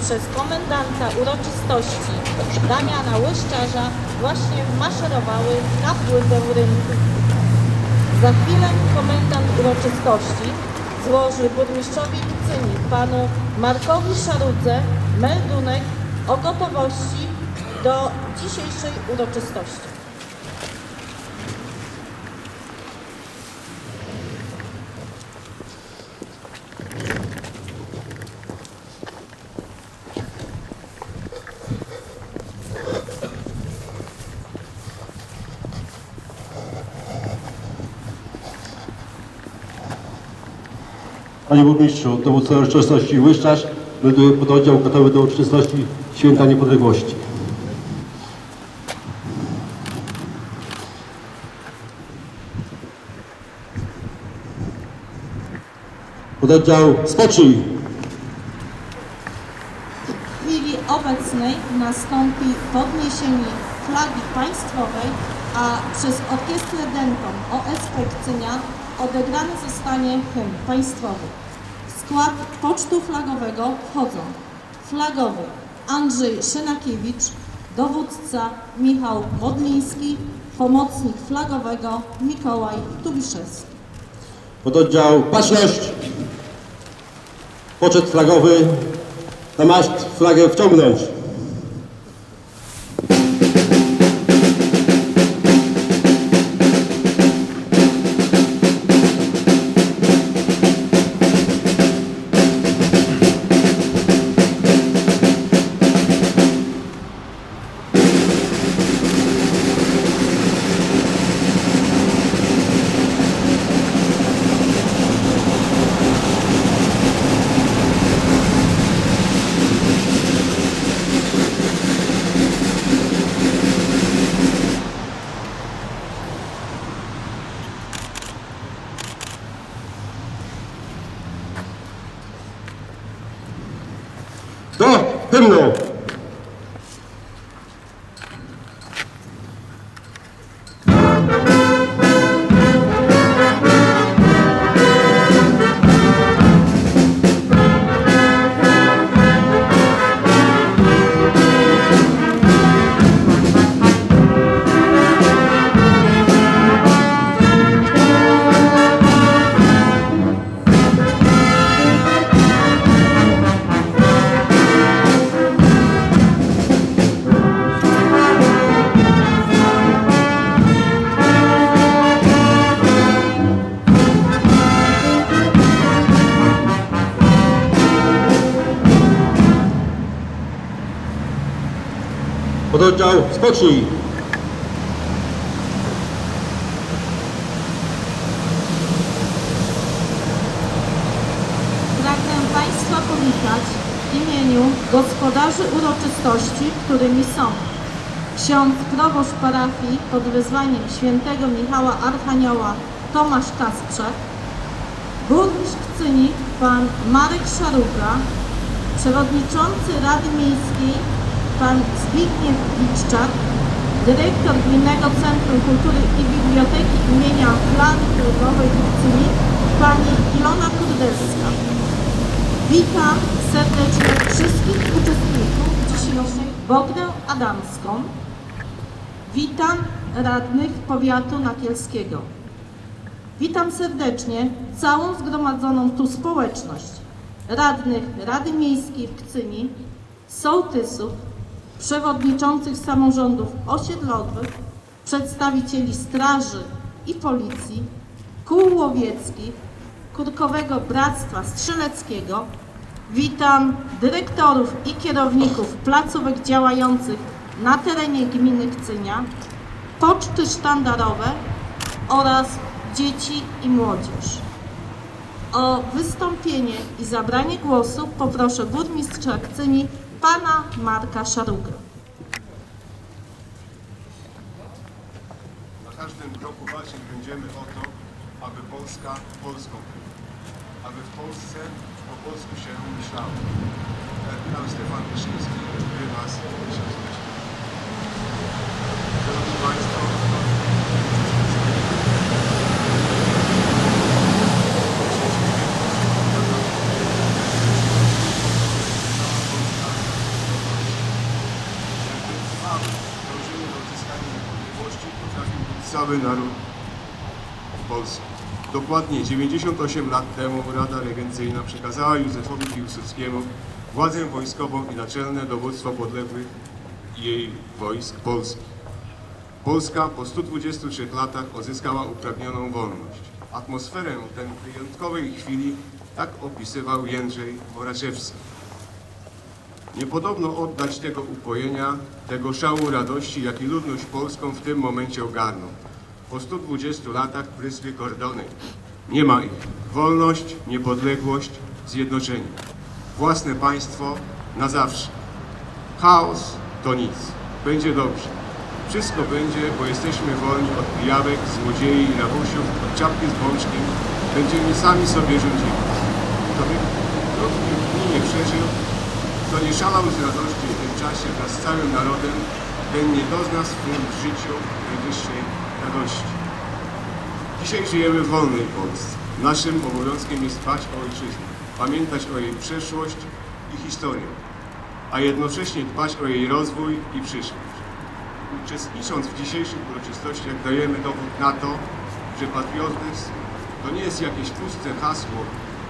przez komendanta uroczystości Damiana Łyszczarza właśnie maszerowały na pływę rynku. Za chwilę komendant uroczystości złoży burmistrzowi Licyni panu Markowi Szarudze meldunek o gotowości do dzisiejszej uroczystości. Panie Burmistrzu, dowódca uroczystości Łyszczarz melduje pododdział gotowy do uroczystości Święta Niepodległości. Pododdział spocznij! W chwili obecnej nastąpi podniesienie flagi państwowej, a przez Orkiestrę Denton OSP Kcynia odegrany zostanie hymn państwowy. Skład pocztu flagowego wchodzą flagowy Andrzej Szynakiewicz, dowódca Michał Modliński, pomocnik flagowego Mikołaj Tubiszewski. Pododdział Baczność! Poczet flagowy na flagę wciągnąć. Pododdział spocznij! Pragnę Państwa powitać w imieniu gospodarzy uroczystości, którymi są ksiądz proboszcz parafii pod wezwaniem świętego Michała Archanioła Tomasz Kasprzak, burmistrz Kcyni pan Marek Szaruga, przewodniczący Rady Miejskiej pan Zbigniew Liczczak, dyrektor Gminnego Centrum Kultury i Biblioteki imienia Plany Krugowej w pani Ilona Kurdelska. Witam serdecznie wszystkich uczestników dzisiejszej Bogdę Adamską. Witam radnych powiatu nakielskiego. Witam serdecznie całą zgromadzoną tu społeczność, radnych Rady Miejskiej w Kcyni, sołtysów, przewodniczących samorządów osiedlowych, przedstawicieli straży i policji, kół łowieckich, Kurkowego Bractwa Strzeleckiego. Witam dyrektorów i kierowników placówek działających na terenie gminy Kcynia, poczty sztandarowe oraz dzieci i młodzież. O wystąpienie i zabranie głosu poproszę burmistrza Kcyni, pana Marka Szarugę. Na każdym kroku walczyć będziemy o to, aby Polska Polską była. Aby w Polsce po polsku się myślało. Kardynał Stefan Wyszyński nas tysiąclecia. Szanowni Państwo, dzisiejszy święto cały naród polski. Dokładnie 98 lat temu Rada Regencyjna przekazała Józefowi Piłsudskiemu władzę wojskową i naczelne dowództwo podległych jej wojsk polskich. Polska po 123 latach odzyskała upragnioną wolność. Atmosferę tej wyjątkowej chwili tak opisywał Jędrzej Moraczewski. Nie podobno oddać tego upojenia, tego szału radości, jaki ludność polską w tym momencie ogarnął. Po 120 latach prysły kordony. Nie ma ich. Wolność, niepodległość, zjednoczenie. Własne państwo na zawsze. Chaos to nic. Będzie dobrze. Wszystko będzie, bo jesteśmy wolni od pijawek, złodziei i rabusiów, od czapki z bączkiem. Będziemy sami sobie rządzili. Kto by w tych dni nie przeżył, kto nie szalał z radości w tym czasie wraz z całym narodem, ten nie dozna w swym życiu najwyższej radości. Dzisiaj żyjemy w wolnej Polsce. Naszym obowiązkiem jest dbać o ojczyznę, pamiętać o jej przeszłość i historię, a jednocześnie dbać o jej rozwój i przyszłość. Uczestnicząc w dzisiejszych uroczystościach dajemy dowód na to, że patriotyzm to nie jest jakieś puste hasło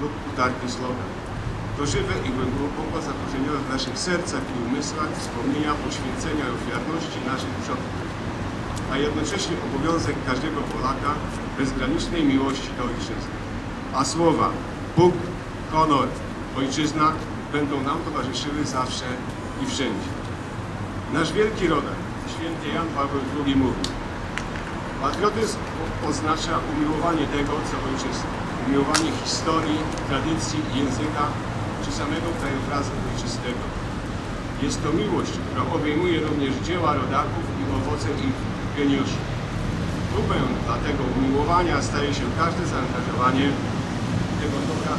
lub utarty slogan. To żywe i głęboko zakorzenione w naszych sercach i umysłach wspomnienia poświęcenia i ofiarności naszych przodków, a jednocześnie obowiązek każdego Polaka bezgranicznej miłości do ojczyzny. A słowa Bóg, honor, ojczyzna będą nam towarzyszyły zawsze i wszędzie. Nasz wielki rodak, święty Jan Paweł II mówił, patriotyzm oznacza umiłowanie tego, co ojczyzna, umiłowanie historii, tradycji, języka czy samego krajobrazu ojczystego. Jest to miłość, która obejmuje również dzieła rodaków i owoce ich geniuszy. Próbę tego umiłowania staje się każde zaangażowanie tego dobra,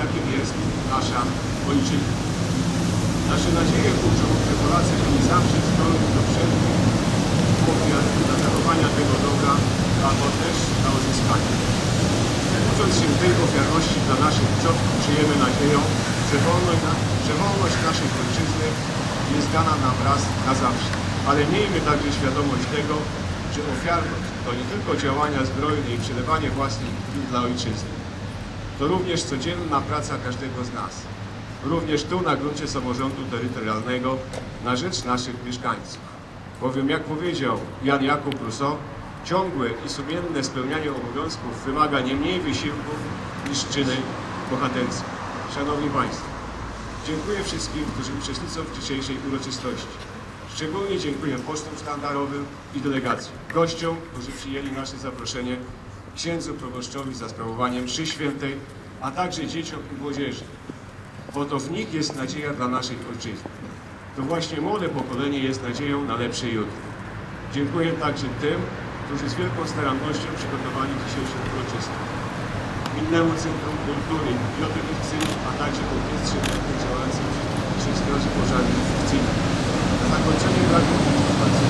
jakim jest nasza ojczyzna. Nasze nadzieje uczą, że Polacy byli zawsze zdolni do wszelkich ofiar dla zachowania tego dobra, albo też dla uzyskania. Ucząc się tej ofiarności dla naszych przodków, żyjemy nadzieją, że wolność, na, że wolność naszej ojczyzny jest dana nam raz na zawsze. Ale miejmy także świadomość tego, że ofiarność to nie tylko działania zbrojne i przelewanie własnej krwi dla ojczyzny. To również codzienna praca każdego z nas. Również tu na gruncie samorządu terytorialnego na rzecz naszych mieszkańców. Bowiem jak powiedział Jan Jakub Rousseau, ciągłe i sumienne spełnianie obowiązków wymaga nie mniej wysiłków niż czyny bohaterskie. Szanowni Państwo, dziękuję wszystkim, którzy uczestniczą w dzisiejszej uroczystości. Szczególnie dziękuję pocztom sztandarowym i delegacji, gościom, którzy przyjęli nasze zaproszenie, księdzu proboszczowi za sprawowanie mszy świętej, a także dzieciom i młodzieży, bo to w nich jest nadzieja dla naszej ojczyzny. To właśnie młode pokolenie jest nadzieją na lepsze jutro. Dziękuję także tym, którzy z wielką starannością przygotowali dzisiejszą uroczystość. Innemu Centrum Kultury, Biblioteki Cyni, a także orkiestrze działających przy Straży Pożarnej w Cyni. Zakończenie pragnę bardzo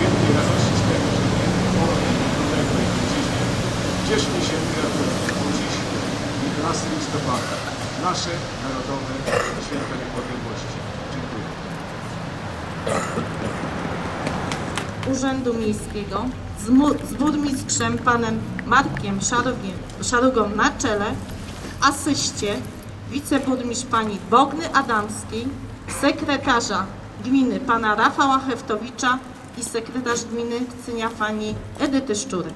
wielkiej radości z tego, że wiemy o niepodległej ojczyźnie. Cieszmy się bo dziś 11 listopada, nasze Narodowe Święto Niepodległości. Dziękuję. Urzędu Miejskiego z, z burmistrzem panem Markiem Szarugiem, Szarugą na czele, asyście wiceburmistrz pani Bogny Adamskiej, sekretarza gminy pana Rafała Heftowicza i sekretarz gminy Kcynia pani Edyty Szczurek.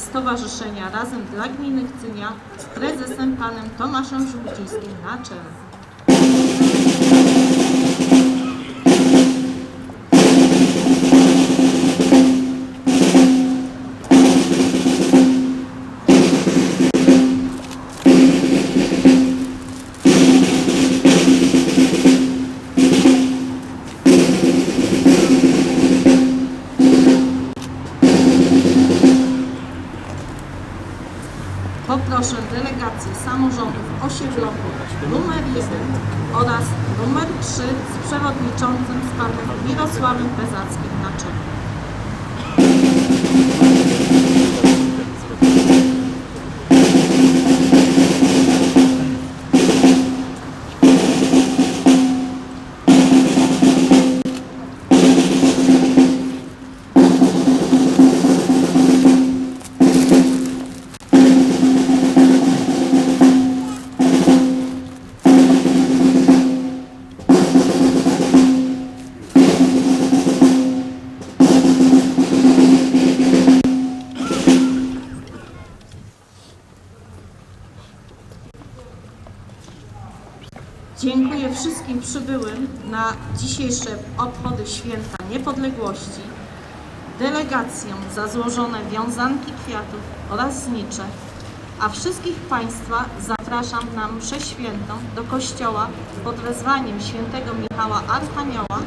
Stowarzyszenia Razem dla Gminy Kcynia z prezesem panem Tomaszem Żółciskim na czele. Przybyłym na dzisiejsze obchody Święta Niepodległości, delegacjom za złożone wiązanki kwiatów oraz znicze, a wszystkich Państwa zapraszam na mszę świętą do kościoła pod wezwaniem świętego Michała Archanioła,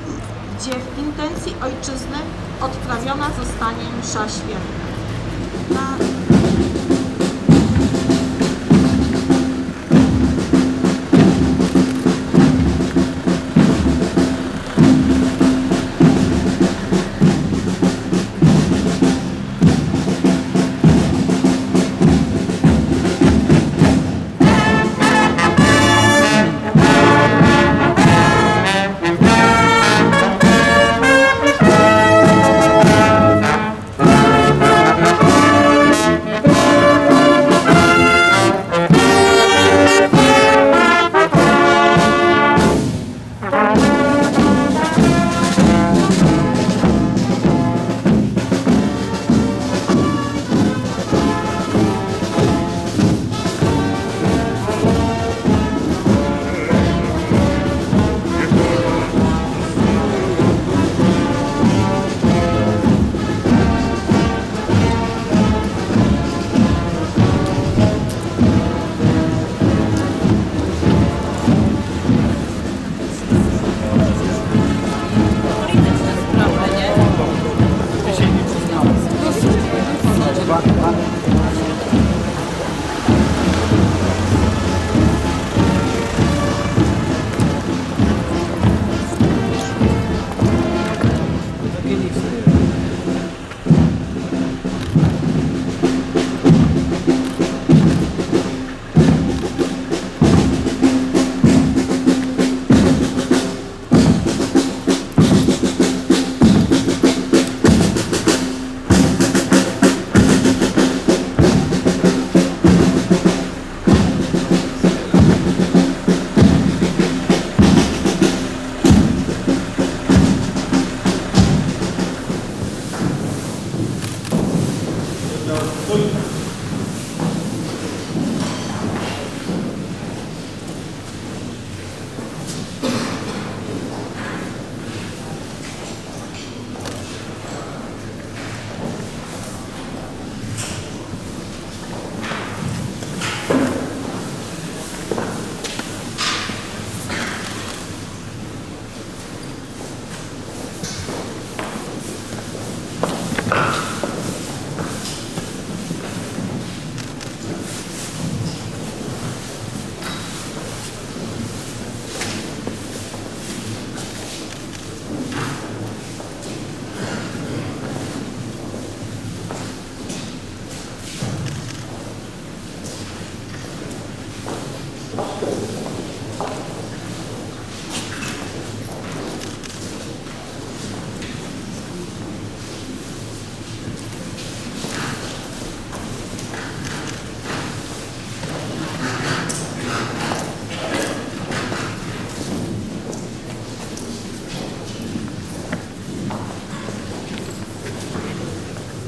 gdzie w intencji ojczyzny odprawiona zostanie msza święta. Na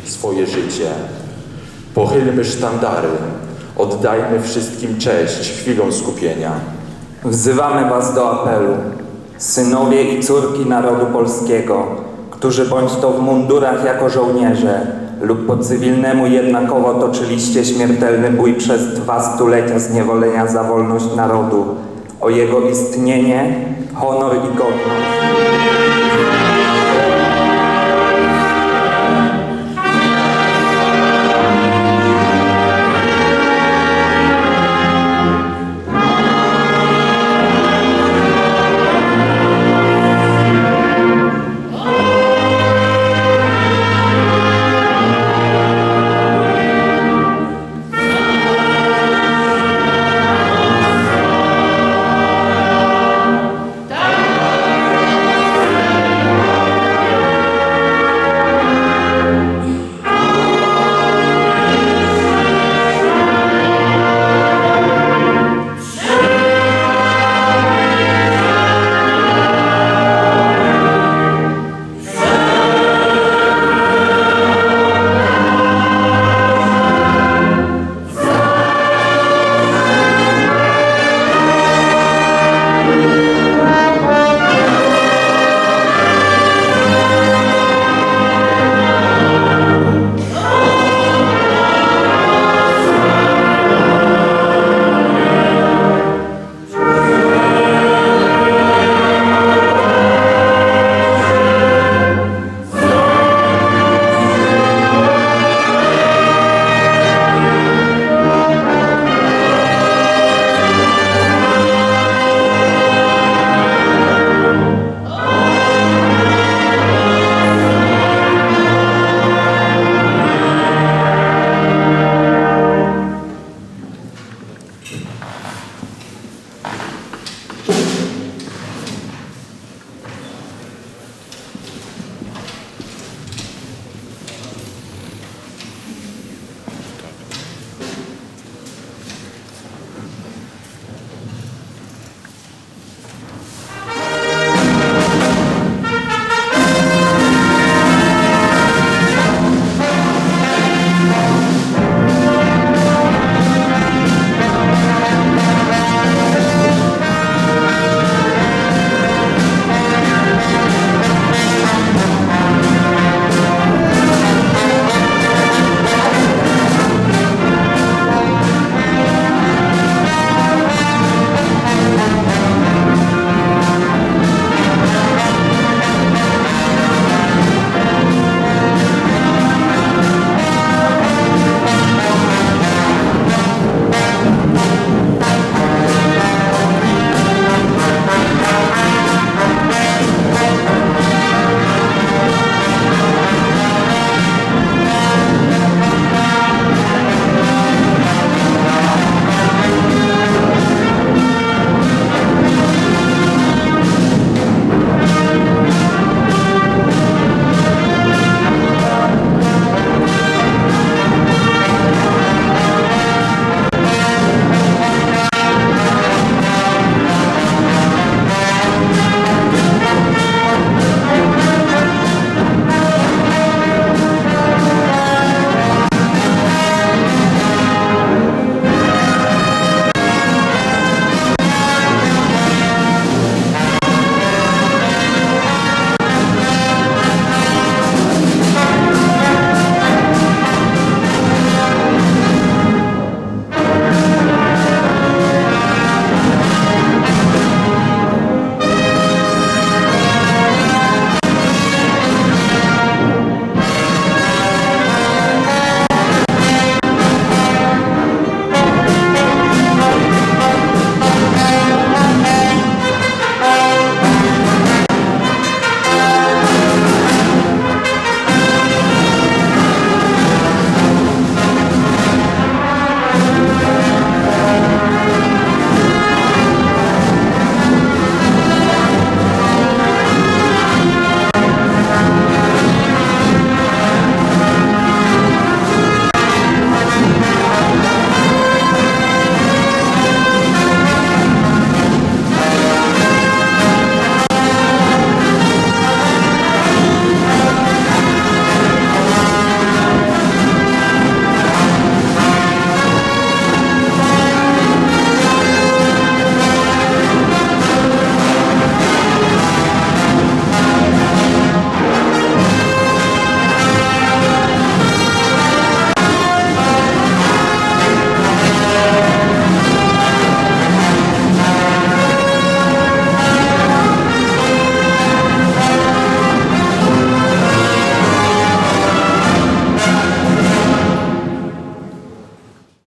swoje życie. Pochylmy sztandary, oddajmy wszystkim cześć chwilą skupienia. Wzywamy Was do apelu, synowie i córki narodu polskiego, którzy bądź to w mundurach jako żołnierze lub po cywilnemu jednakowo toczyliście śmiertelny bój przez dwa stulecia zniewolenia za wolność narodu, o jego istnienie, honor i godność.